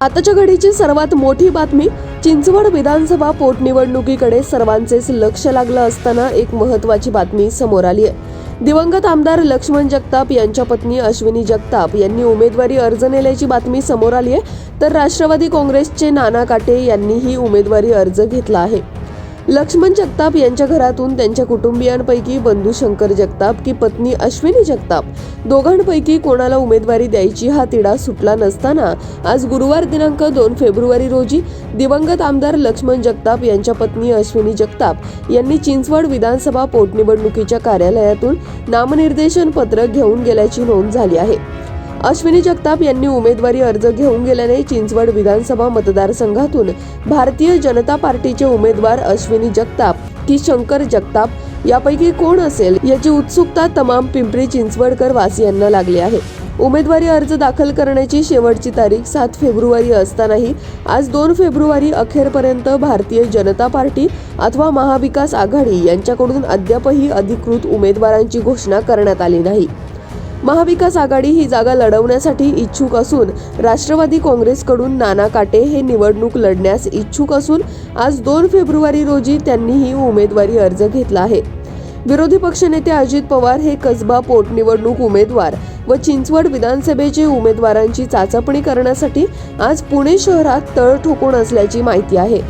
आताच्या घडीची सर्वात मोठी बातमी चिंचवड विधानसभा पोटनिवडणुकीकडे सर्वांचेच लक्ष लागलं असताना एक महत्वाची बातमी समोर आली आहे दिवंगत आमदार लक्ष्मण जगताप यांच्या पत्नी अश्विनी जगताप यांनी उमेदवारी अर्ज नेल्याची बातमी समोर आली आहे तर राष्ट्रवादी काँग्रेसचे नाना काटे यांनीही उमेदवारी अर्ज घेतला आहे. लक्ष्मण जगताप यांच्या घरातून त्यांच्या कुटुंबियांपैकी बंधू शंकर जगताप की पत्नी अश्विनी जगताप. दोघांपैकी कोणाला उमेदवारी द्यायची हा तिढा सुटला नसताना आज गुरुवार दिनांक दोन फेब्रुवारी रोजी दिवंगत आमदार लक्ष्मण जगताप यांच्या पत्नी अश्विनी जगताप यांनी चिंचवड विधानसभा पोटनिवडणुकीच्या कार्यालयातून नामनिर्देशन पत्र घेऊन गेल्याची नोंद झाली आहे. अश्विनी जगताप यांनी उमेदवारी अर्ज घेऊन गेल्याने चिंचवड विधानसभा मतदारसंघातून भारतीय जनता पार्टीचे उमेदवार अश्विनी जगताप की शंकर जगताप यापैकी कोण असेल याची उत्सुकता तमाम पिंपरी चिंचवडकर वासियांना लागली आहे. उमेदवारी अर्ज दाखल करण्याची शेवटची तारीख सात फेब्रुवारी असतानाही आज दोन फेब्रुवारी अखेरपर्यंत भारतीय जनता पार्टी अथवा महाविकास आघाडी यांच्याकडून अद्यापही अधिकृत उमेदवारांची घोषणा करण्यात आली नाही. महाविकास आघाडी ही जागा लढवण्यासाठी इच्छुक असून राष्ट्रवादी काँग्रेसकडून नाना काटे हे निवडणूक लढण्यास इच्छुक असून आज दोन फेब्रुवारी रोजी त्यांनीही उमेदवारी अर्ज घेतला आहे. विरोधी पक्षनेते अजित पवार हे कसबा पोटनिवडणूक उमेदवार व चिंचवड विधानसभेचे उमेदवारांची चाचपणी करण्यासाठी आज पुणे शहरात तळ ठोकून असल्याची माहिती आहे.